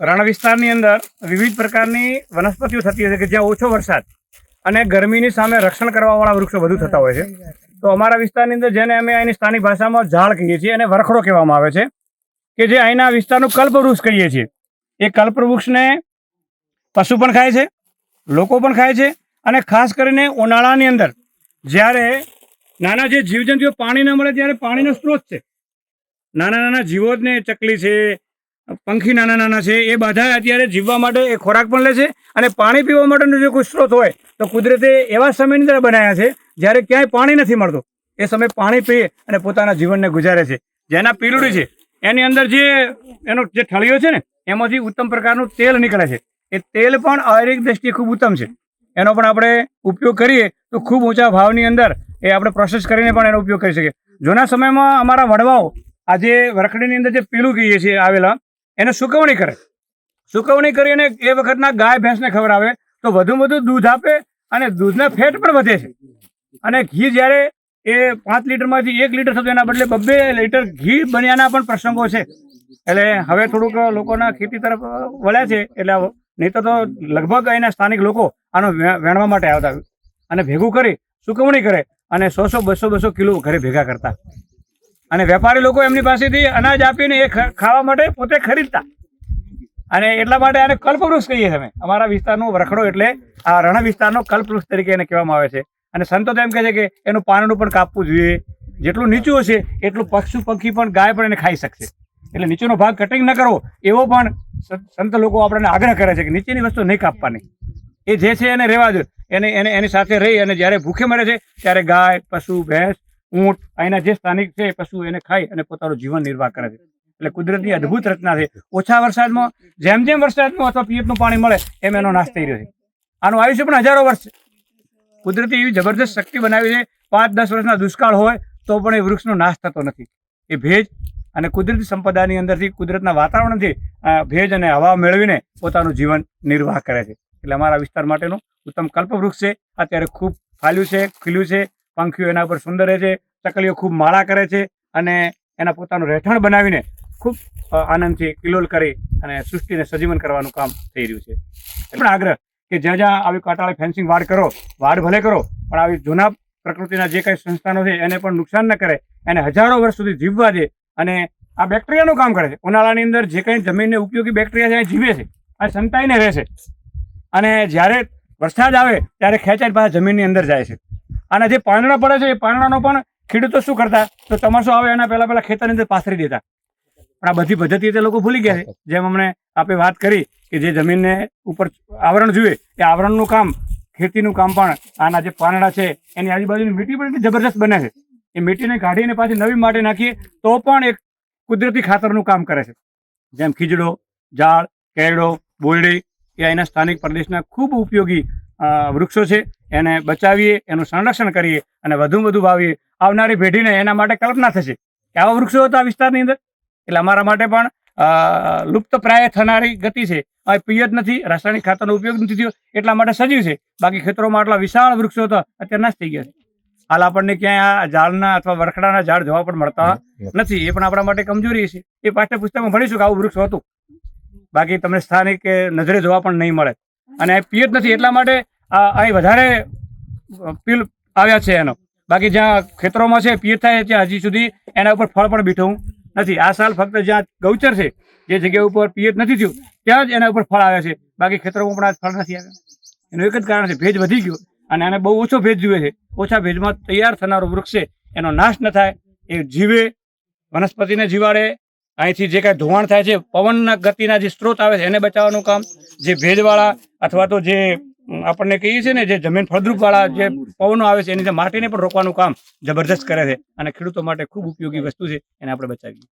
રણ વિસ્તારની અંદર વિવિધ પ્રકારની વનસ્પતિઓ થતી હોય છે કે જ્યાં ઓછો વરસાદ અને ગરમીની સામે રક્ષણ કરવાવાળા વૃક્ષો વધુ થતા હોય છે. તો અમારા વિસ્તારની અંદર જેને અમે અહીંની સ્થાનિક ભાષામાં ઝાડ કહીએ છીએ અને વરખડો કહેવામાં આવે છે કે જે અહીંના વિસ્તારનું કલ્પવૃક્ષ કહીએ છીએ. એ કલ્પવૃક્ષને પશુ પણ ખાય છે, લોકો પણ ખાય છે અને ખાસ કરીને ઉનાળાની અંદર જ્યારે નાના જે જીવજંતુઓ પાણી ન મળે ત્યારે પાણીનો સ્ત્રોત છે. નાના નાના જીવો ને ચકલી છે પંખી નાના નાના છે, એ બધા અત્યારે જીવવા માટે એ ખોરાક પણ લે છે અને પાણી પીવા માટેનો જો કોઈ સ્ત્રોત હોય, તો કુદરતે એવા સમયની અંદર બનાવ્યા છે, જ્યારે ક્યાંય પાણી નથી મળતું. એ સમયે પાણી પી અને પોતાના જીવનને ગુજારે છે. જેના પીલુડી છે, એની અંદર જે, એનો જે ઠળિયો છે ને, એમાંથી ઉત્તમ પ્રકારનું તેલ નીકળે છે. એ તેલ પણ આયુર્વેદિક દ્રષ્ટિએ ખૂબ ઉત્તમ છે. એનો પણ આપણે ઉપયોગ કરીએ, તો ખૂબ ઊંચા ભાવની અંદર એ આપણે પ્રોસેસ કરીને પણ એનો ઉપયોગ કરી શકીએ. જૂના સમયમાં અમારા વડવાઓ આજે વરખડીની અંદર જે પીલું કહીએ છીએ આવેલા એને સુકવણી કરે. સુકવણી કરીને એ વખતના ગાય, ભેંસને ખવડાવે તો વધુ વધુ દૂધ આપે અને દૂધના ફેટ પણ વધે છે. અને ઘી જ્યારે એ પાંચ લીટરમાંથી એક લીટર થતું એના બદલે બબ્બે લીટર ઘી બન્યાના પણ પ્રસંગો છે. એટલે હવે થોડુંક લોકોના ખેતી તરફ વળ્યા છે એટલે નહીં તો લગભગ અહીંના સ્થાનિક લોકો આનો વેણવા માટે આવતા અને ભેગું કરી, સુકવણી કરે અને સો સો, બસો બસો કિલો ઘરે ભેગા કરતા. અને વેપારી લોકો એમની પાસેથી અનાજ આપીને એ ખાવા માટે પોતે ખરીદતા. અને એટલા માટે આને કલ્પવૃક્ષ કહીએ તમે અમે. અમારા વિસ્તારનો રખડો એટલે આ રણ વિસ્તારનો કલ્પવૃક્ષ તરીકે એને કહેવામાં આવે છે. અને સંતો તો એમ કહે છે કે એનું પાનડું પણ કાપવું જોઈએ. જેટલું નીચું હશે, એટલું પક્ષુ પંખી પણ ગાય પણ એને ખાઈ શકશે. એટલે નીચેનો ભાગ કટિંગ ન કરો, એવો પણ સંત લોકો આપણને આગ્રહ કરે છે કે નીચેની વસ્તુ નહીં કાપવાની. એ જે છે એને રહેવા દો. એને એને, એની સાથે રહી અને જ્યારે ભૂખે મરે છે, ત્યારે ગાય, પશુ, ભેંસ ઊંટ, અહીંના જે સ્થાનિક છે પશુ એને ખાઈ અને પોતાનું જીવન નિર્વાહ કરે છે. એટલે કુદરતની અદ્ભુત રચના છે. ઓછા વરસાદમાં, જેમ જેમ વરસાદનું અથવા પીએફનું પાણી મળે, એમ એનો નાશ થઈ રહ્યો છે. આનું આયુષ્ય પણ હજારો વર્ષ કુદરતી એવી જબરદસ્ત શક્તિ બનાવી છે, પાંચ દસ વર્ષના દુષ્કાળ હોય, તો પણ એ વૃક્ષનો નાશ થતો નથી. એ ભેજ અને કુદરતી સંપદાની અંદરથી કુદરતના વાતાવરણથી ભેજ અને હવા મેળવીને પોતાનું જીવન નિર્વાહ કરે છે. એટલે અમારા વિસ્તાર માટેનું ઉત્તમ કલ્પવૃક્ષ છે. અત્યારે ખૂબ ફાલ્યું છે, ખીલ્યું છે. પંખીઓ એના ઉપર સુંદર રહે છે, ચકલીઓ ખૂબ માળા કરે છે અને એના પોતાનું રહેઠાણ બનાવીને ખૂબ આનંદથી કિલોલ કરી અને સૃષ્ટિને સજીવન કરવાનું કામ થઈ રહ્યું છે. એ પણ આગ્રહ કે જ્યાં જ્યાં આવી કાંટાળી ફેન્સિંગ વાડ કરો, વાડ ભલે કરો, પણ આવી જૂના પ્રકૃતિના જે કંઈ સંસ્થાનો છે એને પણ નુકસાન ન કરે, એને હજારો વર્ષ સુધી જીવવા દે અને આ બેક્ટેરિયાનું કામ કરે. છે ઉનાળાની અંદર જે કંઈ જમીનને ઉપયોગી બેક્ટેરિયા છે જીવે છે અને સંતાઈને રહે છે. અને જ્યારે વરસાદ આવે, ત્યારે ખેંચાઈ પાછા જમીનની અંદર જાય છે. અને જે પાંદડા પડે છે એ પાંદડાનો પણ ખેડૂતો શું કરતા? તો ચોમાસું આવે? એના પહેલા પહેલા ખેતરની અંદર પાથરી દેતા. પણ આ બધી પદ્ધતિ તે લોકો ભૂલી ગયા છે. જેમ અમને આપણે વાત કરી કે જે જમીનને ઉપર આવરણ જોઈએ એ આવરણનું કામ ખેતીનું કામ પણ આના જે પાંદડા છે એની આજુબાજુની મીટી પણ એટલી જબરજસ્ત બને છે. એ મીટીને કાઢીને પાછી નવી માટી નાખીએ તો પણ એક કુદરતી ખાતરનું કામ કરે છે. જેમ ખીજડો ઝાડ કેરડો બોરડી એ અહીંના સ્થાનિક પ્રદેશના ખૂબ ઉપયોગી વૃક્ષો છે એને બચાવીએ એનું સંરક્ષણ કરીએ અને વધુ વધુ વાવીએ. આવનારી પેઢીને એના માટે કલ્પના થશે કે આવા વૃક્ષો હતા આ વિસ્તારની અંદર. એટલે અમારા માટે પણ લુપ્ત પ્રાય થનારી ગતિ છે. આ પિયત નથી રાસાયણિક ખાતરનો ઉપયોગ નથી થયો એટલા માટે સજીવ છે. બાકી ખેતરોમાં આટલા વિશાળ વૃક્ષો હતા અત્યારે નાશ થઈ ગયા છે. હાલ આપણને ક્યાંય આ ઝાડના અથવા વરખડાના ઝાડ જોવા પણ મળતા નથી. એ પણ આપણા માટે કમજોરી છે. એ પાઠ્યપુસ્તકમાં ભણીશું કે આવું વૃક્ષ હતું. બાકી તમને સ્થાનિક નજરે જોવા પણ નહીં મળે. અને પિયત નથી, એટલા માટે અહીં વધારે પીલ આવ્યા છે એનો. બાકી જ્યાં ખેતરોમાં છે, પિયત થાય ત્યાં હજી સુધી એના ઉપર ફળ પણ બીઠું નથી. આ સાલ ફક્ત જ્યાં ગૌચર છે, જે જગ્યા ઉપર પિયત નથી થયું, ત્યાં જ એના ઉપર ફળ આવ્યા છે. બાકી ખેતરોમાં પણ આ ફળ નથી આવ્યા. એનું એક જ કારણ છે, ભેજ વધી ગયો અને આને બહુ ઓછો ભેજ જોઈએ છે. ઓછા ભેજમાં તૈયાર થનારો વૃક્ષ છે, એનો નાશ ન થાય. એ જીવે, વનસ્પતિને જીવાડે. અહીંથી જે કાંઈ ધોવાણ થાય છે, પવનના ગતિના જે સ્ત્રોત આવે છે, એને બચાવવાનું કામ. જે ભેજવાળા અથવા તો જે આપણને કહીએ છીએ ને જે જમીન ફળદ્રુપવાળા જે પવનો આવે છે, એની જે માટીને પણ રોકવાનું કામ જબરજસ્ત કરે છે. અને ખેડૂતો માટે ખૂબ ઉપયોગી વસ્તુ છે, એને આપણે બચાવીએ.